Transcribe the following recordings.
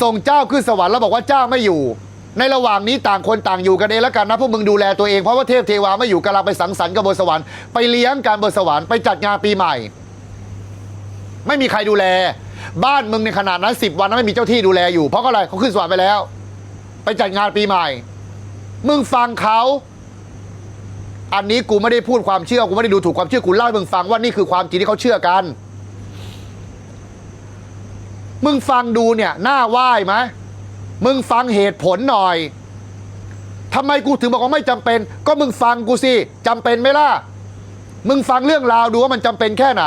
ส่งเจ้าขึ้นสวรรค์แล้วบอกว่าเจ้าไม่อยู่ ในระหว่างนี้ต่างคนต่างอยู่กันเองแล้วกันนะพวกมึงดูแลตัวเองเพราะว่าเทพเทวาไม่อยู่กำลังไปสังสรรค์กันบนสวรรค์ไปเลี้ยงการบนสวรรค์ไปจัดงานปีใหม่ ไม่มีใครดูแล บ้านมึงในขนาดนั้นสิบวันนั้นไม่มีเจ้าที่ดูแลอยู่เพราะอะไรเขาขึ้นสวรรค์ไปแล้ว ไปจัดงานปีใหม่ มึงฟังเขาอันนี้กูไม่ได้พูดความเชื่อกูไม่ได้ดูถูกความเชื่อกูเล่าให้มึงฟังว่านี่คือความจริงที่เขาเชื่อกัน มึงฟังดูเนี่ยน่าไหว้ไหมมึงฟังเหตุผลหน่อยทำไมกูถึงบอกว่าไม่จำเป็น ก็มึงฟังกูสิจำเป็นไหมล่ะ มึงฟังเรื่องราวดูว่ามันจำเป็นแค่ไหน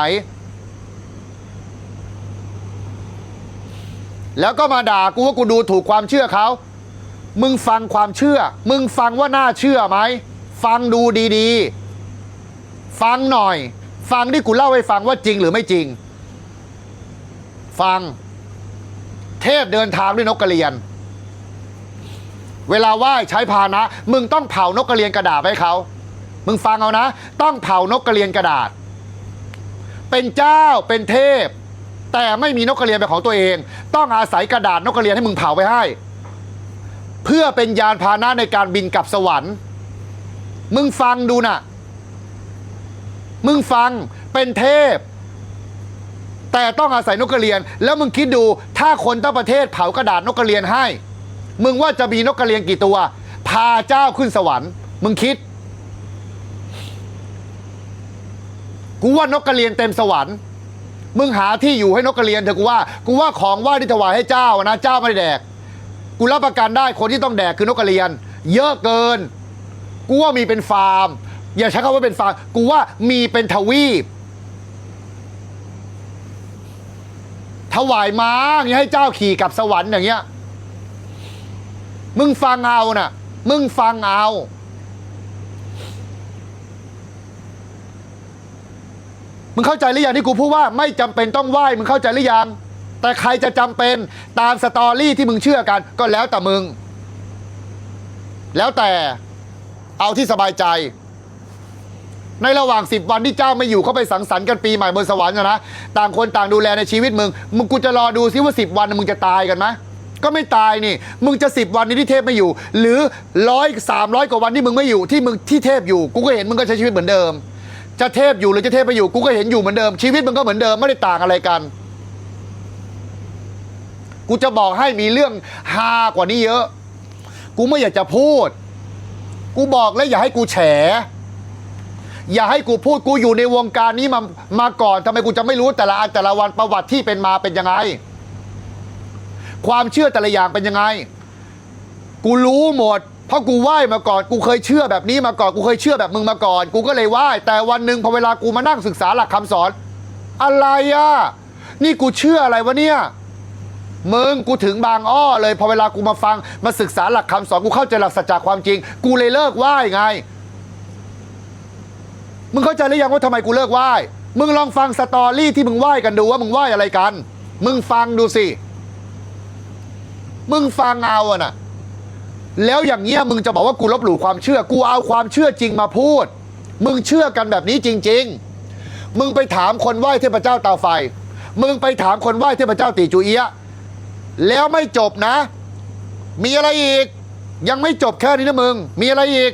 แล้วก็มาด่ากูว่ากูดูถูกความเชื่อเขา มึงฟังความเชื่อ มึงฟังว่าน่าเชื่อไหม ฟังดูดีๆ ฟังหน่อย ฟังที่กูเล่าให้ฟังว่าจริงหรือไม่จริง ฟัง เทพเดินทางด้วยนกกระเรียน เวลาไหว้ใช้พานะ มึงต้องเผานกกระเรียนกระดาษให้เขา มึงฟังเอานะ ต้องเผานกกระเรียนกระดาษ เป็นเจ้าเป็นเทพ แต่ไม่มีนกกระเรียนเป็นของตัวเอง ต้องอาศัยกระดาษนกกระเรียนให้มึงเผาไปให้ เพื่อเป็นยานพาหนะในการบินกลับสวรรค์ มึงฟังดูน่ะ มึงฟังเป็นเทพ แต่ต้องอาศัยนกกระเรียน แล้วมึงคิดดูถ้าคนทั้งประเทศเผากระดาษนกกระเรียนให้ มึงว่าจะมีนกกระเรียนกี่ตัว พาเจ้าขึ้นสวรรค์ มึงคิด กูว่านกกระเรียนเต็มสวรรค์มึงหาที่อยู่ให้นกกระเรียนเถอะกูว่ากูว่าของไหว่าที่ถวายให้เจ้านะเจ้าไม่ได้แดก กูรับประกันได้คนที่ต้องแดกคือนกกระเรียน เยอะเกิน กูว่ามีเป็นฟาร์ม อย่าใช้คำว่าเป็นฟาร์ม กูว่ามีเป็นทวีป ถวายม้าอย่างนี้ให้เจ้าขี่กลับสวรรค์อย่างเงี้ย มึงฟังเอาน่ะ มึงฟังเอา มึงเข้าใจหรือยังที่กูพูดว่าไม่จำเป็นต้องไหว้ มึงเข้าใจหรือยัง แต่ใครจะจำเป็นตามสตอรี่ที่มึงเชื่อกัน ก็แล้วแต่มึง แล้วแต่เอาที่สบายใจ ในระหว่างสิบวันที่เจ้าไม่อยู่เขาไปสังสรรค์กันปีใหม่บนสวรรค์นะนะต่างคนต่างดูแลในชีวิตมึงมึงกูจะรอดูซิว่าสิบวันมึงจะตายกันไหมก็ไม่ตายนี่ มึงจะสิบวันนี้ที่เทพไม่อยู่ หรือร้อยสามร้อยกว่าวันที่มึงไม่อยู่ที่มึงที่เทพอยู่กูก็เห็นมึงก็ใช้ชีวิตเหมือนเดิม จะเทพอยู่หรือจะเทพไม่อยู่กูก็เห็นอยู่เหมือนเดิมชีวิตมึงก็เหมือนเดิมไม่ได้ต่างอะไรกัน กูจะบอกให้มีเรื่องฮากว่านี้เยอะ กูไม่อยากจะพูด กูบอกแล้วอย่าให้กูแฉ อย่าให้กูพูดกูอยู่ในวงการนี้มามาก่อนทำไมกูจะไม่รู้แต่ละอันแต่ละวันประวัติที่เป็นมาเป็นยังไง ความเชื่อแต่ละอย่างเป็นยังไง กูรู้หมด เพราะกูไหว้มาก่อน กูเคยเชื่อแบบนี้มาก่อนกูเคยเชื่อแบบมึงมาก่อน กูก็เลยไหว้แต่วันหนึ่งพอเวลากูมานั่งศึกษาหลักคำสอน อะไรอะนี่กูเชื่ออะไรวะเนี่ยมึงกูถึงบางอ้อเลยพอเวลากูมาฟังมาศึกษาหลักคำสอนกูเข้าใจหลักสัจจะความจริง กูเลยเลิกไหว้ไง มึงเข้าใจหรือยังว่าทำไมกูเลิกไหว้ มึงลองฟังสตอรี่ที่มึงไหว้กันดูว่ามึงไหว้อะไรกัน มึงฟังดูสิ มึงฟังเอาอะนะแล้วอย่างเงี้ยมึงจะบอกว่ากูลบหลู่ความเชื่อ กูเอาความเชื่อจริงมาพูด มึงเชื่อกันแบบนี้จริง ๆ มึงไปถามคนไหว้เทพเจ้าเตาไฟ มึงไปถามคนไหว้เทพเจ้าตีจูเอียะแล้วไม่จบนะ มีอะไรอีก ยังไม่จบแค่นี้นะมึง มีอะไรอีก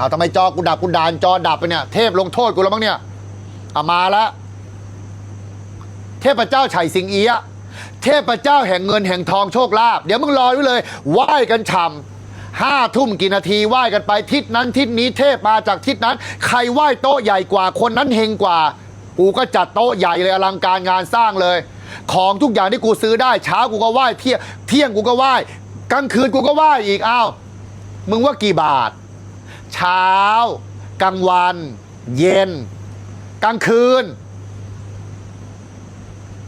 เอาทำไมจอกูดับกูดานจอดับไปเนี่ยเทพลงโทษกูแล้วมั้งเนี่ยเอามาแล้วเทพเจ้าไฉสิงเอียะเทพเจ้าแห่งเงินแห่งทองโชคลาภเดี๋ยวมึงรอไว้เลยไหว้กันฉ่ำห้าทุ่มกี่นาทีไหว้กันไปทิศนั้นทิศนี้เทพมาจากทิศนั้น ใครไหว้โต๊ะใหญ่กว่าคนนั้นเฮงกว่า กูก็จัดโต๊ะใหญ่เลยอลังการงานสร้างเลย ของทุกอย่างที่กูซื้อได้เช้ากูก็ไหว้เที่ยงเที่ยงกูก็ไหว้กลางคืนกูก็ไหว้อีกอ้าวมึงว่ากี่บาท เช้า กลางวัน เย็น กลางคืน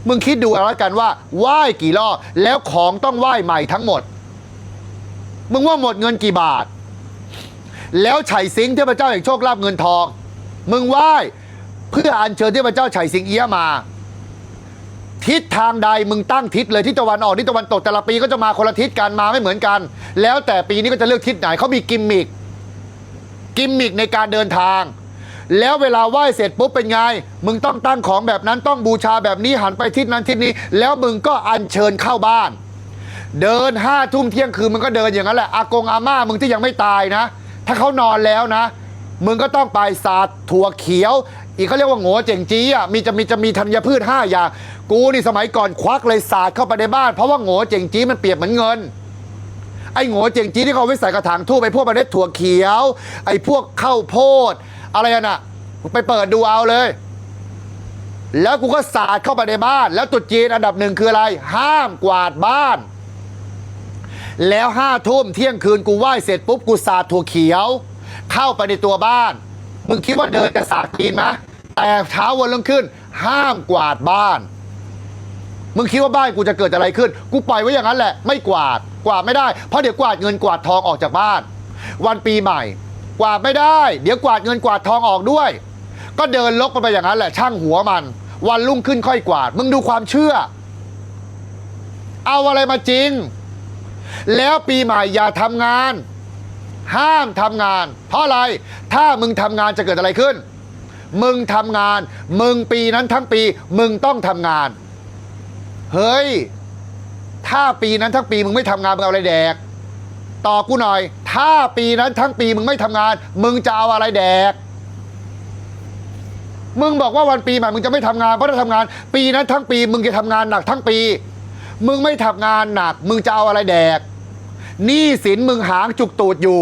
มึงคิดดูเอาละกันว่าไหว้กี่รอบแล้วของต้องไหว้ใหม่ทั้งหมด มึงว่าหมดเงินกี่บาท แล้วไฉสิงเทพเจ้าแห่งโชคลาภเงินทอง มึงไหว้เพื่ออัญเชิญเทพเจ้าไฉสิงเอี้ยมาทิศทางใดมึงตั้งทิศเลยทิศตะวันออกทิศตะวันตกแต่ละปีก็จะมาคนละทิศกันมาไม่เหมือนกัน แล้วแต่ปีนี้ก็จะเลือกทิศไหนเขามีกิมมิค กิมมิกในการเดินทาง แล้วเวลาไหว้เสร็จปุ๊บเป็นไง มึงต้องตั้งของแบบนั้นต้องบูชาแบบนี้หันไปทิศนั้นทิศนี้ แล้วมึงก็อัญเชิญเข้าบ้าน เดินห้าทุ่มเที่ยงคืนมึงก็เดินอย่างนั้นแหละอากงอาม่ามึงที่ยังไม่ตายนะ ถ้าเขานอนแล้วนะ มึงก็ต้องไปสาดถั่วเขียว อีกเขาเรียกว่าโง่เจ๋งจี้อะมีจะมีจะมีธัญพืชห้าอย่างกูนี่สมัยก่อนควักเลยสาดเข้าไปในบ้านเพราะว่าโง่เจ๋งจี้มันเปรียบเหมือนเงิน ไอ้โง่เจงจี้ที่เขาไว้ใส่กระถางทูบไอ้พวกเมล็ดถั่วเขียว ไอ้พวกข้าวโพด อะไรน่ะไปเปิดดูเอาเลย แล้วกูก็สาดเข้าไปในบ้าน แล้วตรุษจีนอันดับหนึ่งคืออะไร ห้ามกวาดบ้าน แล้วห้าทุ่มเที่ยงคืนกูไหว้เสร็จปุ๊บกูสาดถั่วเขียว เข้าไปในตัวบ้าน มึงคิดว่าเดินจะสาดจีนไหมแต่เช้าวันรุ่งขึ้น ห้ามกวาดบ้าน มึงคิดว่าบ้านกูจะเกิดอะไรขึ้น กูปล่อยไว้อย่างนั้นแหละ ไม่กวาด กวาดไม่ได้ เพราะเดี๋ยวกวาดเงินกวาดทองออกจากบ้าน วันปีใหม่ กวาดไม่ได้ เดี๋ยวกวาดเงินกวาดทองออกด้วย ก็เดินลกไปอย่างนั้นแหละ ช่างหัวมัน วันรุ่งขึ้นค่อยกวาด มึงดูความเชื่อ เอาอะไรมาจริง แล้วปีใหม่อย่าทำงาน ห้ามทำงาน เพราะอะไร ถ้ามึงทำงานจะเกิดอะไรขึ้น มึงทำงาน มึงปีนั้นทั้งปี มึงต้องทำงาน เฮ้ย ถ้าปีนั้นทั้งปีมึงไม่ทำงานมึงเอาอะไรแดก ตอบกูหน่อย ถ้าปีนั้นทั้งปีมึงไม่ทำงาน มึงจะเอาอะไรแดก มึงบอกว่าวันปีใหม่มึงจะไม่ทำงานเพราะถ้าทำงาน ปีนั้นทั้งปี มึงจะทำงานหนักทั้งปี มึงไม่ทำงานหนัก มึงจะเอาอะไรแดกหนี้สินมึงหางจุกตูดอยู่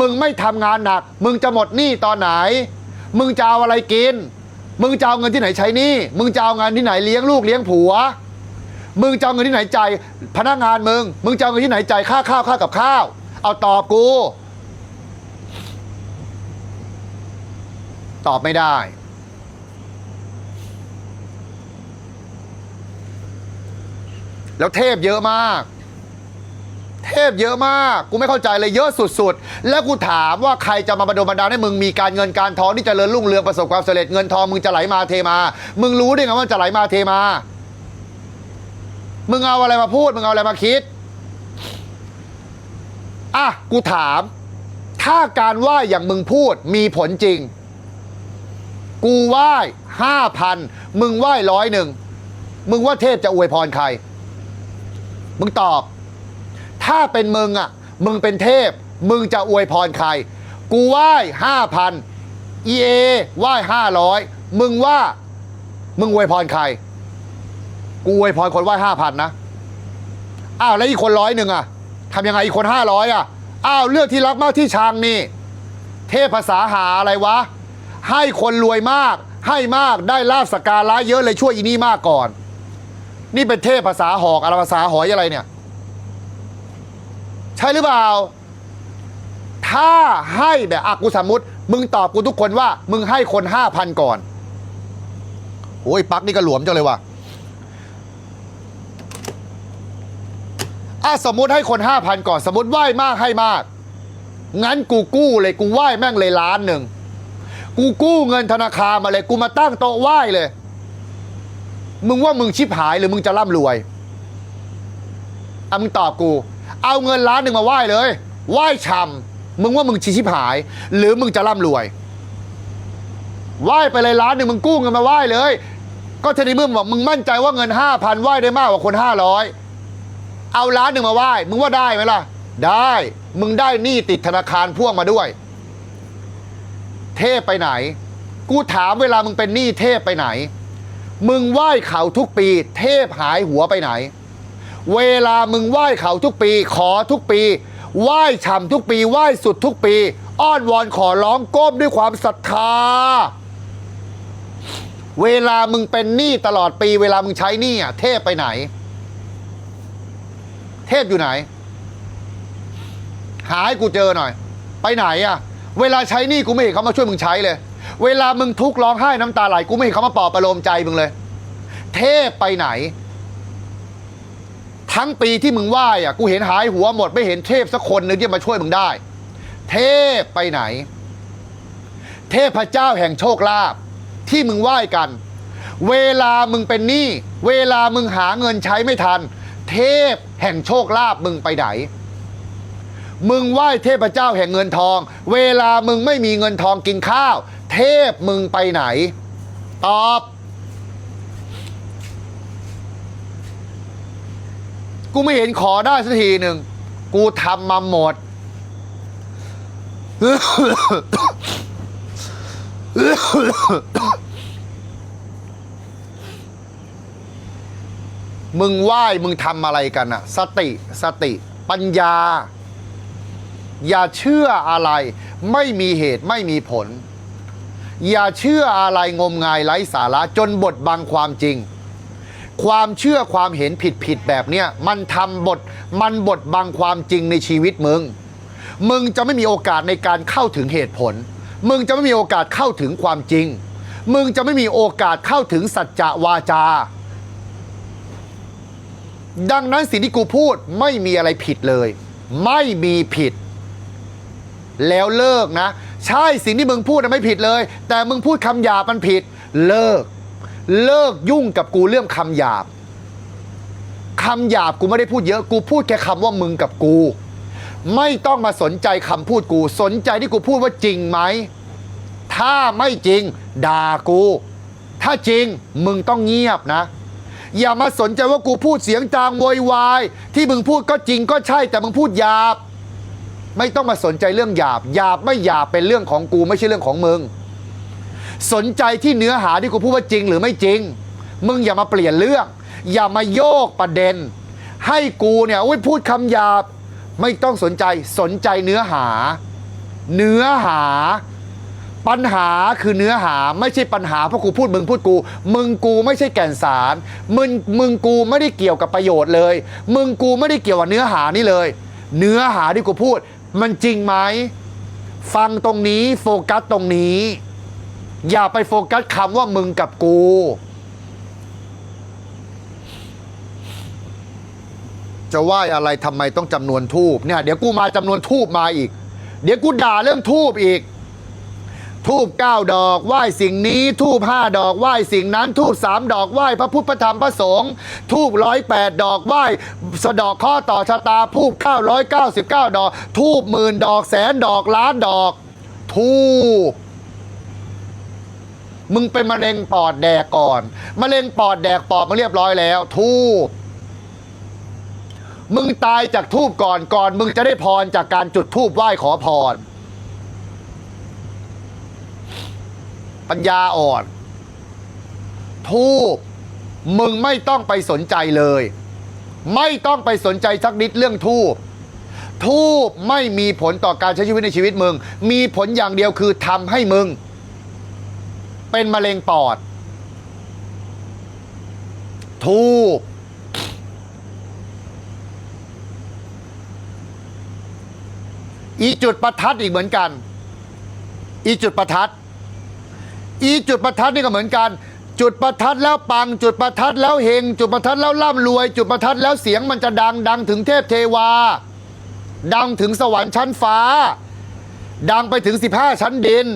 มึงไม่ทำงานหนัก มึงจะหมดหนี้ตอนไหน มึงจะเอาอะไรกิน มึงจะเอาเงินที่ไหนใช้หนี้ มึงจะเอางานที่ไหนเลี้ยงลูกเลี้ยงผัว มึงจะเอาเงินที่ไหนจ่ายพนักงานมึง มึงจะเอาเงินที่ไหนจ่ายค่าข้าวค่ากับข้าว เอาตอบกู ตอบไม่ได้ แล้วเทพเยอะมาก เทพเยอะมาก กูไม่เข้าใจเลยเยอะสุดๆ แล้วกูถามว่าใครจะมาบันดลบันดาลให้มึงมีการเงินการทองที่จเจริญรุ่งเรืองประสบความสำเร็จเงินทองมึงจะไหลมาเทมา มึงรู้ได้ไงว่าจะไหลมาเทมา มึงเอาอะไรมาพูด มึงเอาอะไรมาคิด อะ กูถาม ถ้าการไหว้อย่างมึงพูดมีผลจริง กูไหว้ห้าพันมึงไหว้ร้อยหนึ่ง มึงว่าเทพจะอวยพรใคร มึงตอบ ถ้าเป็นมึงอะ มึงเป็นเทพ มึงจะอวยพรใคร กูไหว้ห้าพันเอไหว้ห้าร้อยมึงว่า มึงอวยพรใคร กูอวยพรคนไหว้ห้าพันนะ อ้าวแล้วอีกคนร้อยหนึ่งอะทำยังไงอีกคนห้าร้อยอะ อ้าวเลือกที่รักมากที่ชังนี่ เทพภาษาหาอะไรวะ ให้คนรวยมาก ให้มากได้ลาบสกการะเยอะเลยช่วยอีนี่มากก่อน นี่เป็นเทพภาษาหอกอะไรภาษาหอยอะไรเนี่ย ใช่หรือเปล่า ถ้าให้แบบอากูสมมติ มึงตอบกูทุกคนว่า มึงให้คนห้าพันก่อนโอ้ยปักนี่ก็หลวมจังเลยว่ะ อะสมมติให้คนห้าพันก่อน สมมติไหว้มากให้มาก งั้นกูกู้เลยกูไหว้แม่งเลยล้านหนึ่ง กูกู้เงินธนาคารมาเลยกูมาตั้งโต๊ะไหว้เลย มึงว่ามึงชิบหายหรือมึงจะร่ำรวยอะมึงตอบกู เอาเงินล้านหนึ่งมาไหว้เลย ไหว้ชำมึงว่ามึงชิชิบหาย หรือมึงจะร่ำรวย ไหว้ไปเลยล้านหนึ่งมึงกู้เงินมาไหว้เลย ก็ทีนี้มึงบอกมึงมั่นใจว่าเงินห้าพันไหว้ได้มากกว่าคนห้าร้อย เอาล้านหนึ่งมาไหว้มึงว่าได้ไหมล่ะ ได้ มึงได้หนี้ติดธนาคารพ่วงมาด้วย เทพไปไหน กูถามเวลามึงเป็นหนี้เทพไปไหน มึงไหว้เขาทุกปี เทพหายหัวไปไหน เวลามึงไหว้เขาทุกปี ขอทุกปี ไหว้ฉ่ำทุกปี ไหว้สุดทุกปี อ้อนวอนขอร้องก้มด้วยความศรัทธา เวลามึงเป็นหนี้ตลอดปี เวลามึงใช้หนี้อะ เทพไปไหน เทพอยู่ไหน หาให้กูเจอหน่อย ไปไหนอะเวลาใช้หนี้กูไม่เห็นเขามาช่วยมึงใช้เลย เวลามึงทุกข์ร้องไห้น้ำตาไหลกูไม่เห็นเขามาปลอบประโลมใจมึงเลย เทพไปไหน ทั้งปีที่มึงไหว้อะกูเห็นหายหัวหมด ไม่เห็นเทพสักคนหนึ่งที่มาช่วยมึงได้ เทพไปไหน เทพพระเจ้าแห่งโชคลาภที่มึงไหว้กัน เวลามึงเป็นหนี้เวลามึงหาเงินใช้ไม่ทัน เทพแห่งโชคลาภมึงไปไหน มึงไหว้เทพเจ้าแห่งเงินทอง เวลามึงไม่มีเงินทองกินข้าว เทพมึงไปไหน ตอบ กูไม่เห็นขอได้สักทีหนึ่ง กูทำมาหมด มึงไหว้มึงทำอะไรกันอะสติสติ ปัญญา อย่าเชื่ออะไร ไม่มีเหตุไม่มีผล อย่าเชื่ออะไรงมงายไร้สาระจนบทบังความจริง ความเชื่อความเห็นผิดผิดแบบเนี้ยมันทำบทมันบทบังความจริงในชีวิตมึง มึงจะไม่มีโอกาสในการเข้าถึงเหตุผล มึงจะไม่มีโอกาสเข้าถึงความจริง มึงจะไม่มีโอกาสเข้าถึงสัจจะวาจา ดังนั้นสิ่งที่กูพูดไม่มีอะไรผิดเลย ไม่มีผิด แล้วเลิกนะ ใช่สิ่งที่มึงพูดนะไม่ผิดเลย แต่มึงพูดคำหยาบมันผิด เลิก เลิกยุ่งกับกูเรื่องคำหยาบคำหยาบกูไม่ได้พูดเยอะกูพูดแค่คำว่ามึงกับกู ไม่ต้องมาสนใจคำพูดกูสนใจที่กูพูดว่าจริงไหม ถ้าไม่จริง ด่ากู ถ้าจริงมึงต้องเงียบนะ อย่ามาสนใจว่ากูพูดเสียงจางโวยวาย ที่มึงพูดก็จริงก็ใช่ แต่มึงพูดหยาบ ไม่ต้องมาสนใจเรื่องหยาบหยาบไม่หยาบเป็นเรื่องของกูไม่ใช่เรื่องของมึง สนใจที่เนื้อหาที่กูพูดว่าจริงหรือไม่จริง มึงอย่ามาเปลี่ยนเรื่อง อย่ามาโยกประเด็น ให้กูเนี่ยอุ้ยพูดคำหยาบ ไม่ต้องสนใจสนใจเนื้อหา เนื้อหา ปัญหาคือเนื้อหาไม่ใช่ปัญหาเพราะกูพูดมึงพูดกู มึงกูไม่ใช่แก่นสาร มึงมึงกูไม่ได้เกี่ยวกับประโยชน์เลย มึงกูไม่ได้เกี่ยวกับเนื้อหานี่เลย เนื้อหาที่กูพูด มันจริงไหมฟังตรงนี้โฟกัสตรงนี้ อย่าไปโฟกัสคำว่ามึงกับกู จะไหว้อะไรทำไมต้องจำนวนทูบเนี่ยเดี๋ยวกูมาจำนวนทูบมาอีก เดี๋ยวกูด่าเรื่องทูบอีก ทูบเก้าดอกไหว้สิ่งนี้ทูบห้าดอกไหว้สิ่งนั้นทูบสามดอกไหว้พระพุทธพระธรรมพระสงฆ์ทูบร้อยแปดดอกไหว้สะดอกข้อต่อชะตาทูบเก้าร้อยเก้าสิบเก้าดอก ทูบหมื่นดอกแสนดอกล้านดอก ทูบมึงเป็นมะเร็งปอดแดกก่อนมะเร็งปอดแดกปอดมาเรียบร้อยแล้ว ทูบมึงตายจากทูบก่อนก่อน มึงจะได้พรจากการจุดทูบไหว้ขอพร ปัญญาอ่อนทูบมึงไม่ต้องไปสนใจเลย ไม่ต้องไปสนใจสักนิดเรื่องทูบทูบไม่มีผลต่อการใช้ชีวิตในชีวิตมึง มีผลอย่างเดียวคือทำให้มึง เป็นมะเร็งปอด ทูบอีจุดประทัดอีกเหมือนกัน อีจุดประทัด อีจุดประทัดนี่ก็เหมือนกัน จุดประทัดแล้วปัง จุดประทัดแล้วเฮงจุดประทัดแล้วร่ำรวย จุดประทัดแล้วเสียงมันจะดังดังถึงเทพเทวา ดังถึงสวรรค์ชั้นฟ้า ดังไปถึง 15 ชั้นดิน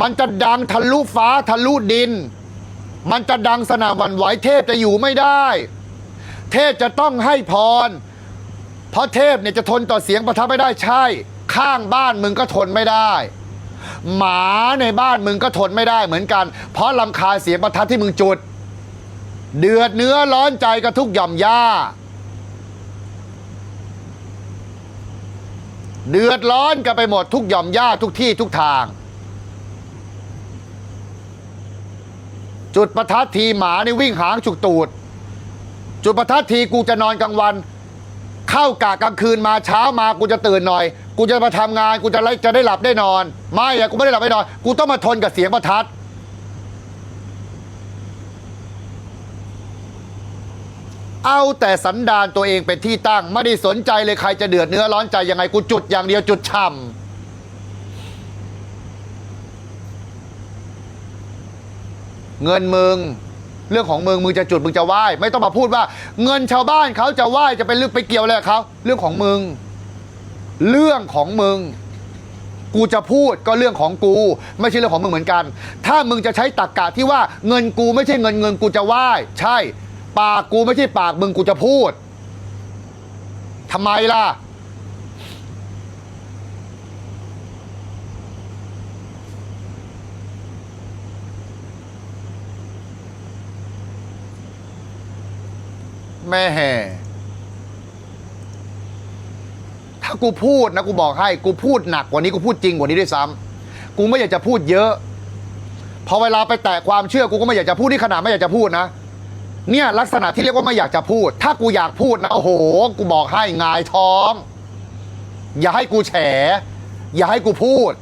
มันจะดังทะลุฟ้าทะลุดิน มันจะดังสนามหวันไหวเทพจะอยู่ไม่ได้ เทพจะต้องให้พร เพราะเทพเนี่ยจะทนต่อเสียงประทับไม่ได้ใช่ ข้างบ้านมึงก็ทนไม่ได้ หมาในบ้านมึงก็ทนไม่ได้เหมือนกัน เพราะลำคาญเสียงประทัดที่มึงจุด เดือดเนื้อร้อนใจกับทุกหย่อมย่า เดือดร้อนกันไปหมดทุกหย่อมย่าทุกที่ทุกทาง จุดประทัดทีหมานี่วิ่งหางฉุกตูด จุดประทัดทีกูจะนอนกลางวัน เข้ากะกลางคืนมาเช้ามากูจะตื่นหน่อย กูจะมาทำงานกูจะได้จะได้หลับได้นอน ไม่อะกูไม่ได้หลับได้นอน กูต้องมาทนกับเสียงประทัดเอาแต่สันดานตัวเองเป็นที่ตั้ง ไม่ได้สนใจเลยใครจะเดือดเนื้อร้อนใจยังไงกูจุดอย่างเดียวจุดช่ำเงินมึง เรื่องของมึงมึงจะจุดมึงจะไหว้ไม่ต้องมาพูดว่า เงินชาวบ้านเขาจะไหว้จะเป็นเรื่องไปเกี่ยวอะไรกับเขาเรื่องของมึง เรื่องของมึง กูจะพูดก็เรื่องของกู ไม่ใช่เรื่องของมึงเหมือนกัน ถ้ามึงจะใช้ตรกกะที่ว่าเงินกูไม่ใช่เงินเงินกูจะไหว้ใช่ ปากกูไม่ใช่ปากมึงกูจะพูดทำไมล่ะ แม่แห่ถ้ากูพูดนะกูบอกให้ กูพูดหนักกว่านี้กูพูดจริงกว่านี้ด้วยซ้ำกูไม่อยากจะพูดเยอะพอเวลาไปแตะความเชื่อกูก็ไม่อยากจะพูดที่ขนาดไม่อยากจะพูดนะเนี่ยลักษณะที่เรียกว่าไม่อยากจะพูด ถ้ากูอยากพูดนะโอ้โห กูบอกให้งายท้อง อย่าให้กูแฉ อย่าให้กูพูด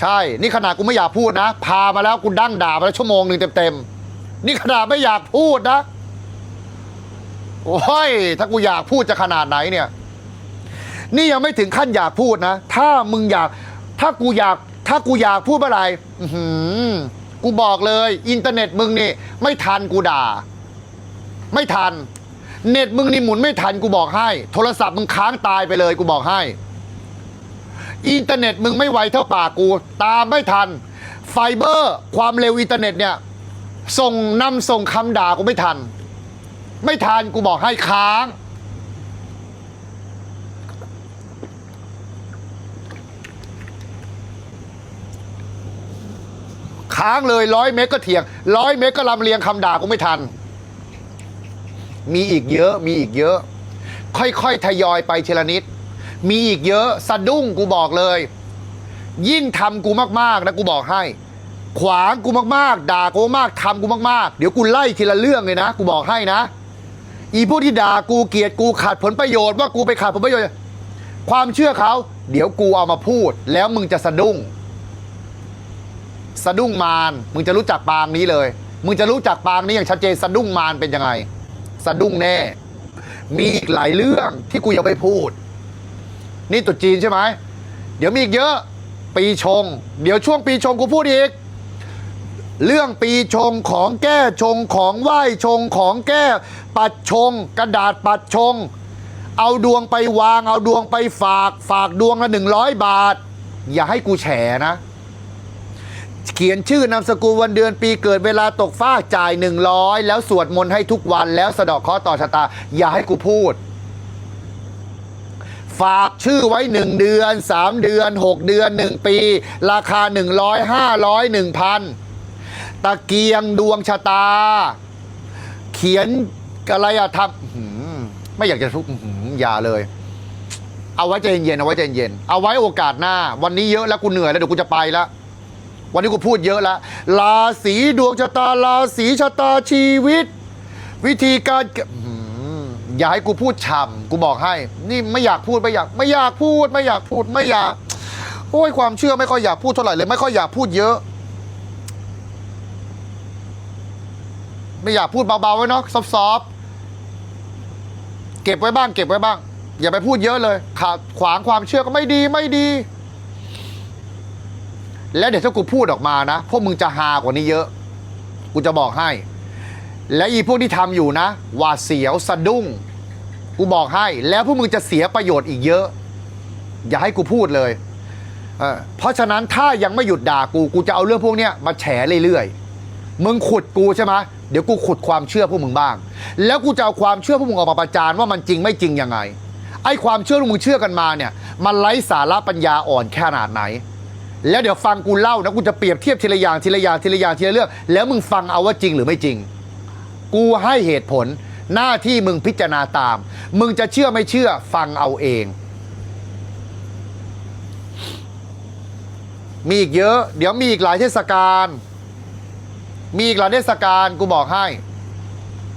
ใช่ นี่ขนาดกูไม่อยากพูดนะ พามาแล้วกูดั้งด่ามาแล้วชั่วโมงหนึ่งเต็มๆ นี่ขนาดไม่อยากพูดนะ โอ้ย ถ้ากูอยากพูดจะขนาดไหนเนี่ย นี่ยังไม่ถึงขั้นอยากพูดนะ ถ้ามึงอยาก ถ้ากูอยาก ถ้ากูอยากพูดเมื่อไหร่หือกูบอกเลย อินเทอร์เน็ตมึงนี่ ไม่ทันกูด่า ไม่ทัน เน็ตมึงนี่หมุนไม่ทันกูบอกให้ โทรศัพท์มึงค้างตายไปเลยกูบอกให้ อินเทอร์เน็ตมึงไม่ไวเท่าปากกู ตามไม่ทัน ไฟเบอร์ความเร็วอินเทอร์เน็ตเนี่ยส่งนำส่งคำด่ากูไม่ทัน ไม่ทันกูบอกให้ค้างค้างเลยร้อยเมกก็เถียงร้อยเมกก็ลำเลียงคำด่ากูไม่ทัน มีอีกเยอะมีอีกเยอะ ค่อยๆ ทยอยไปเชลนิด มีอีกเยอะสะดุ้งกูบอกเลย ยิ่งทำกูมากๆนะกูบอกให้ ขวางกูมากๆ ด่ากูมากทำกูมากๆ เดี๋ยวกูไล่ทีละเรื่องเลยนะ กูบอกให้นะ อีพวกที่ด่ากูเกลียดกูขาดผลประโยชน์ว่ากูไปขาดผลประโยชน์ ความเชื่อเขา เดี๋ยวกูเอามาพูด แล้วมึงจะสะดุ้ง สะดุ้งมารมึงจะรู้จักปางนี้เลย มึงจะรู้จักปางนี้อย่างชัดเจนสะดุ้งมารเป็นยังไง สะดุ้งแน่ มีอีกหลายเรื่องที่กูยังไม่พูด นี่ตรุษจีนใช่ไหม เดี๋ยวมีอีกเยอะ ปีชง เดี๋ยวช่วงปีชงกูพูดอีก เรื่องปีชงของแก้ชงของไหว้ชงของแก้ ปัดชง กระดาษปัดชง เอาดวงไปวาง เอาดวงไปฝาก ฝากดวงละหนึ่งร้อยบาท อย่าให้กูแฉนะ เขียนชื่อนามสกุลวันเดือนปีเกิดเวลาตกฟ้าจ่ายหนึ่งร้อยแล้วสวดมนต์ให้ทุกวันแล้วสะเดอกเคราะห์ต่อชะตา อย่าให้กูพูด ฝากชื่อไว้หนึ่งเดือนสามเดือนหกเดือนหนึ่งปี ราคาหนึ่งร้อยห้าร้อยหนึ่งพันตะเกียงดวงชะตา เขียนอะไรอะทำไม่อยากจะทุกอื้อหืออย่าเลย เอาไว้ใจเย็นๆเอาไว้ใจเย็นเอาไว้โอกาสหน้า วันนี้เยอะแล้วกูเหนื่อยแล้วเดี๋ยวกูจะไปแล้ววันนี้กูพูดเยอะแล้วราศีดวงชะตาราศีชะตาชีวิต วิธีการ อย่าให้กูพูดฉ่ำกูบอกให้ นี่ไม่อยากพูดไม่อยากไม่อยากพูด ไม่อยากพูดไม่อยาก โอ้ยความเชื่อไม่ค่อยอยากพูดเท่าไหร่เลยไม่ค่อยอยากพูดเยอะ ไม่อยากพูดเบาๆไว้เนาะซอฟๆเก็บไว้บ้าง เก็บไว้บ้าง อย่าไปพูดเยอะเลยขาดขวางความเชื่อก็ไม่ดีไม่ดี แล้วเดี๋ยวถ้ากูพูดออกมานะพวกมึงจะฮากว่านี้เยอะ กูจะบอกให้ และอีพวกที่ทำอยู่นะหวาดเสียวสะดุ้ง กูบอกให้ แล้วพวกมึงจะเสียประโยชน์อีกเยอะ อย่าให้กูพูดเลยเเพราะฉะนั้นถ้ายังไม่หยุดด่ากูกูจะเอาเรื่องพวกเนี้ยมาแฉเรื่อยๆมึงขุดกูใช่ไหมเดี๋ยวกูขุดความเชื่อพวกมึงบ้าง แล้วกูจะเอาความเชื่อพวกมึงออกมาประจานว่ามันจริงไม่จริงยังไงไอ้ความเชื่อที่มึงเชื่อกันมาเนี่ย มันไร้สาระปัญญาอ่อนแค่ขนาดไหน แล้วเดี๋ยวฟังกูเล่านะกูจะเปรียบเทียบทีละอย่างทีละอย่างทีละอย่างทีละเรื่อง แล้วมึงฟังเอาว่าจริงหรือไม่จริง กูให้เหตุผล หน้าที่มึงพิจารณาตาม มึงจะเชื่อไม่เชื่อฟังเอาเอง มีอีกเยอะ เดี๋ยวมีอีกหลายเทศกาลมีอีกหลายเทศกาลกูบอกให้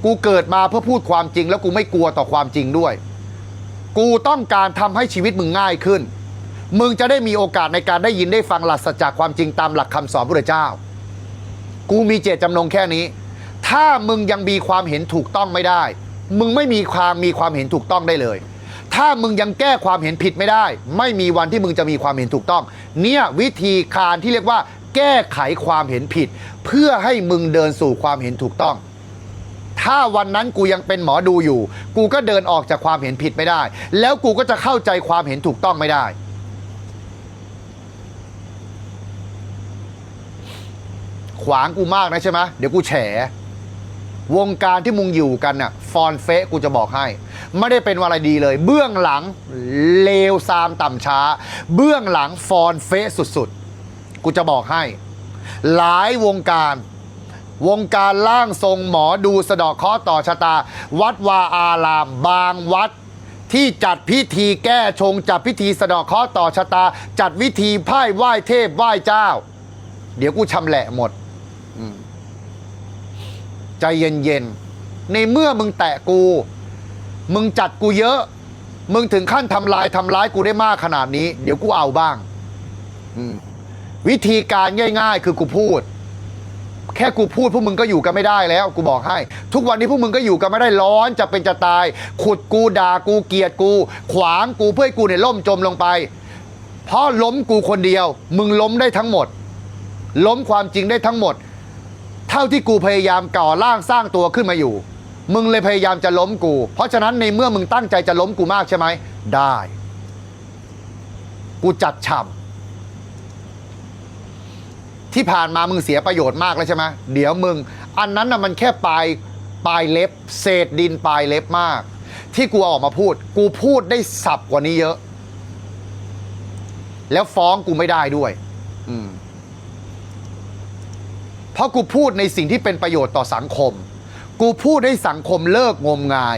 กูเกิดมาเพื่อพูดความจริง แล้วกูไม่กลัวต่อความจริงด้วย กูต้องการทำให้ชีวิตมึงง่ายขึ้น มึงจะได้มีโอกาสในการได้ยินได้ฟังหลักสัจจะความจริงตามหลักคำสอนพระเจ้า กูมีเจตจำนงแค่นี้ ถ้ามึงยังมีความเห็นถูกต้องไม่ได้ มึงไม่มีความมีความเห็นถูกต้องได้เลย ถ้ามึงยังแก้ความเห็นผิดไม่ได้ ไม่มีวันที่มึงจะมีความเห็นถูกต้อง เนี่ยวิธีการที่เรียกว่า แก้ไขความเห็นผิด เพื่อให้มึงเดินสู่ความเห็นถูกต้องถ้าวันนั้นกูยังเป็นหมอดูอยู่ กูก็เดินออกจากความเห็นผิดไม่ได้ แล้วกูก็จะเข้าใจความเห็นถูกต้องไม่ได้ ขวางกูมากนะใช่ไหมเดี๋ยวกูแฉ วงการที่มึงอยู่กันน่ะฟอนเฟะกูจะบอกให้ ไม่ได้เป็นวาอะไรดีเลย เบื้องหลังเลวซามต่ำช้า เบื้องหลังฟอนเฟะสุดๆ กูจะบอกให้ หลายวงการ วงการล่างทรงหมอดูสะดอกเคราะห์ต่อชะตา วัดวาอาราม บางวัดที่จัดพิธีแก้ชง จัดพิธีสะดอกเคราะห์ต่อชะตา จัดวิธีไพ่ไหว้เทพไหว้เจ้า เดี๋ยวกูชำแหละหมด ใจเย็นๆ ในเมื่อมึงแตะกู มึงจัดกูเยอะ มึงถึงขั้นทำลายทำร้ายกูได้มากขนาดนี้ เดี๋ยวกูเอาบ้าง วิธีการง่าย ๆ คือกูพูด แค่กูพูดพวกมึงก็อยู่กันไม่ได้แล้ว กูบอกให้ ทุกวันนี้พวกมึงก็อยู่กันไม่ได้ร้อนจะเป็นจะตาย ขุดกูด่ากูเกลียดกู ขวางกูเพื่อให้กูเนี่ยล่มจมลงไปเพราะล้มกูคนเดียว มึงล้มได้ทั้งหมด ล้มความจริงได้ทั้งหมด ท่าที่กูพยายามก่อร่างสร้างตัวขึ้นมาอยู่ มึงเลยพยายามจะล้มกู เพราะฉะนั้นในเมื่อมึงตั้งใจจะล้มกูมากใช่ไหม ได้ กูจัดฉ่ำที่ผ่านมามึงเสียประโยชน์มากแล้วใช่ไหมเดี๋ยวมึง อันนั้นน่ะมันแค่ปลายปลายเล็บ เศษดินปลายเล็บมาก ที่กูเอาออกมาพูด กูพูดได้สับกว่านี้เยอะ แล้วฟ้องกูไม่ได้ด้วย อืม เพราะกูพูดในสิ่งที่เป็นประโยชน์ต่อสังคม กูพูดให้สังคมเลิกงมงาย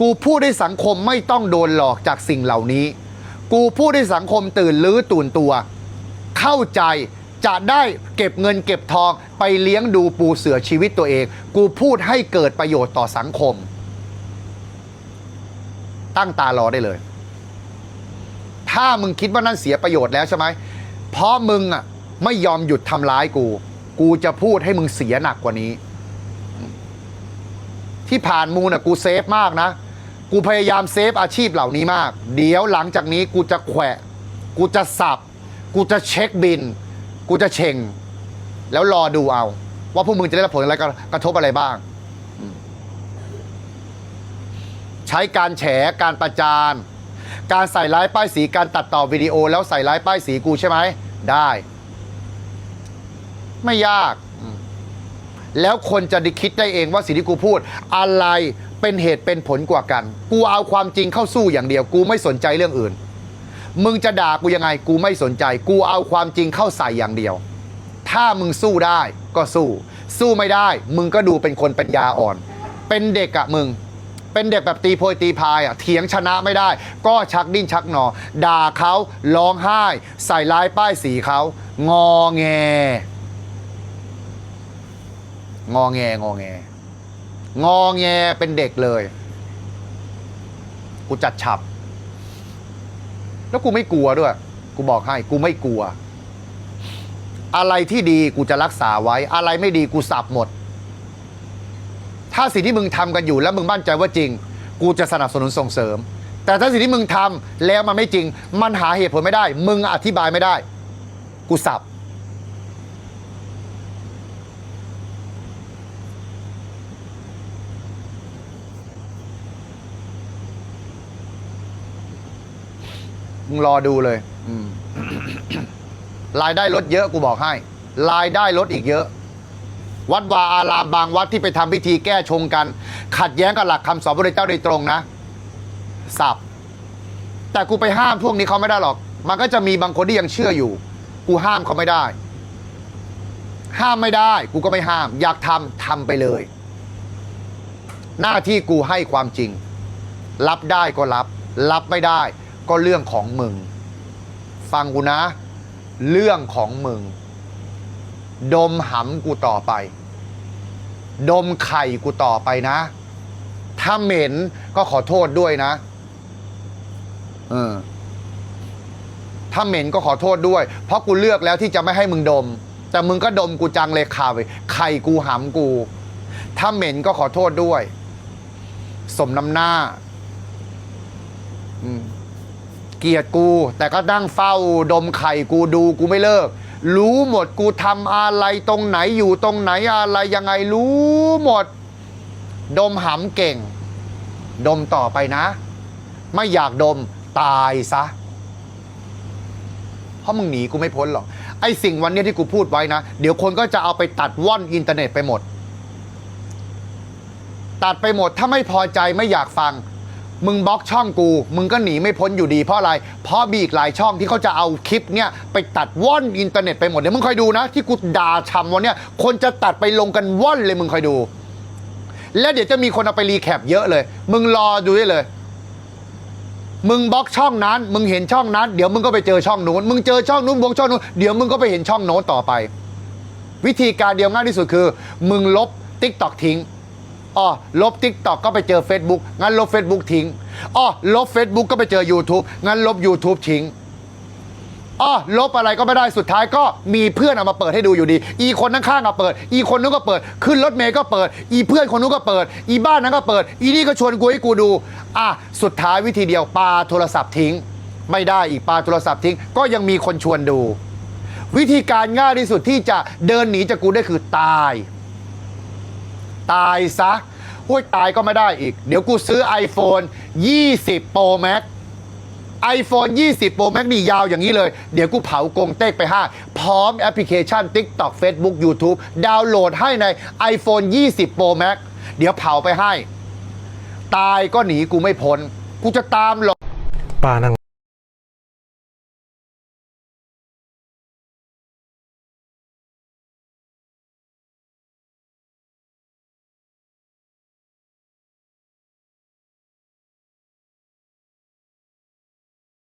กูพูดให้สังคมไม่ต้องโดนหลอกจากสิ่งเหล่านี้ กูพูดให้สังคมตื่นลื้อตื่นตัว เข้าใจจะได้เก็บเงินเก็บทองไปเลี้ยงดูปูเสือชีวิตตัวเอง กูพูดให้เกิดประโยชน์ต่อสังคม ตั้งตารอได้เลย ถ้ามึงคิดว่านั่นเสียประโยชน์แล้วใช่ไหมเพราะมึงอะไม่ยอมหยุดทำร้ายกู กูจะพูดให้มึงเสียหนักกว่านี้ ที่ผ่านมูน่ะกูเซฟมากนะ กูพยายามเซฟอาชีพเหล่านี้มาก เดี๋ยวหลังจากนี้กูจะแขวะ กูจะสับ กูจะเช็คบิน กูจะเชงแล้วรอดูเอา ว่าพวกมึงจะได้รับผลอะไรกระทบอะไรบ้าง ใช้การแฉการประจานการใส่ร้ายป้ายสีการตัดต่อวิดีโอ แล้วใส่ร้ายป้ายสีกูใช่ไหมได้ ไม่ยาก แล้วคนจะได้คิดได้เองว่าสิ่งที่กูพูด อะไรเป็นเหตุเป็นผลกว่ากัน กูเอาความจริงเข้าสู้อย่างเดียว กูไม่สนใจเรื่องอื่น มึงจะด่ากูยังไง กูไม่สนใจ กูเอาความจริงเข้าใส่อย่างเดียว ถ้ามึงสู้ได้ก็สู้ สู้ไม่ได้ มึงก็ดูเป็นคนปัญญาอ่อน เป็นเด็กอะมึงเป็นเด็กแบบตีโพยตีพายอะเถียงชนะไม่ได้ ก็ชักดิ้นชักหนอ ด่าเขาร้องไห้ ใส่ร้ายป้ายสีเขา งอแง งอแงงอแง งอแงเป็นเด็กเลย กูจัดฉับ แล้วกูไม่กลัวด้วย กูบอกให้ กูไม่กลัว อะไรที่ดีกูจะรักษาไว้ อะไรไม่ดีกูสับหมด ถ้าสิ่งที่มึงทำกันอยู่แล้วมึงมั่นใจว่าจริง กูจะสนับสนุนส่งเสริม แต่ถ้าสิ่งที่มึงทำแล้วมันไม่จริง มันหาเหตุผลไม่ได้ มึงอธิบายไม่ได้ กูสับ มึงรอดูเลย อืมรายได้ลดเยอะกูบอกให้ รายได้ลดอีกเยอะ วัดวาอารามบางวัดที่ไปทำพิธีแก้ชงกัน ขัดแย้งกับหลักคำสอนพระเจ้าโดยตรงนะสับแต่กูไปห้ามพวกนี้เขาไม่ได้หรอก มันก็จะมีบางคนที่ยังเชื่ออยู่ กูห้ามเขาไม่ได้ ห้ามไม่ได้ กูก็ไม่ห้าม อยากทำทำไปเลย หน้าที่กูให้ความจริง รับได้ก็รับ รับไม่ได้ ก็เรื่องของมึง ฟังกูนะ เรื่องของมึง ดมหำกูต่อไป ดมไข่กูต่อไปนะ ถ้าเหม็นก็ขอโทษด้วยนะเออถ้าเหม็นก็ขอโทษด้วย เพราะกูเลือกแล้วที่จะไม่ให้มึงดม แต่มึงก็ดมกูจังเลยข่าวไข่กูหำกู ถ้าเหม็นก็ขอโทษด้วย สมน้ำหน้า อืม เกลียดกู แต่ก็นั่งเฝ้าดมไข่กูดูกูไม่เลิก รู้หมดกูทำอะไรตรงไหนอยู่ตรงไหนอะไรยังไงรู้หมด ดมหำเก่ง ดมต่อไปนะ ไม่อยากดมตายซะเพราะมึงหนีกูไม่พ้นหรอกไอ้สิ่งวันนี้ที่กูพูดไว้นะ เดี๋ยวคนก็จะเอาไปตัดว่อนอินเทอร์เน็ตไปหมด ตัดไปหมดถ้าไม่พอใจไม่อยากฟัง มึงบล็อกช่องกู มึงก็หนีไม่พ้นอยู่ดีเพราะอะไร เพราะมีอีกหลายช่องที่เขาจะเอาคลิปเนี่ยไปตัดว่อนอินเทอร์เน็ตไปหมดเดี๋ยวมึงคอยดูนะ ที่กูด่าชำวันเนี้ยคนจะตัดไปลงกันว่อนเลยมึงคอยดู แล้วเดี๋ยวจะมีคนเอาไปรีแคปเยอะเลย มึงรอดูได้เลย มึงบล็อกช่องนั้น มึงเห็นช่องนั้น เดี๋ยวมึงก็ไปเจอช่องนู้น มึงเจอช่องนู้นบล็อกช่องนู้นเดี๋ยวมึงก็ไปเห็นช่องโน้นต่อไป วิธีการเดียวง่ายที่สุดคือ มึงลบ t ิ k t o k ทิ้ง อ๋อลบ t ิ k t o k ก็ไปเจอ Facebook งั้นลบ Facebook ทิ้งอ๋อลบ Facebook ก็ไปเจอ YouTube งั้นลบ YouTube ทิ้งอ๋อลบอะไรก็ไม่ได้สุดท้ายก็มีเพื่อนเอามาเปิดให้ดูอยู่ดี อีคนข้างๆก็เปิด อีคนนู้นก็เปิด ขึ้นรถเมย์ก็เปิด อีเพื่อนคนนู้นก็เปิด อีบ้านนั้นก็เปิด อีนี่ก็ชวนกูให้กูดู อะสุดท้ายวิธีเดียวปาโทรศัพท์ทิ้ง ไม่ได้อีกปาโทรศัพท์ทิ้ง ก็ยังมีคนชวนดู วิธีการง่ายที่สุดที่จะเดินหนีจากกูได้คือตาย ตายซะโอ้ยตายก็ไม่ได้อีก เดี๋ยวกูซื้อ iPhone 20 Pro Max iPhone 20 Pro Max นี่ยาวอย่างนี้เลย เดี๋ยวกูเผากงเต็กไปห้าพร้อมแอปพลิเคชัน TikTok Facebook YouTube ดาวน์โหลดให้ใน iPhone 20 Pro Max เดี๋ยวเผาไปให้ ตายก็หนีกูไม่พ้น กูจะตามหลอก ป้านั่ง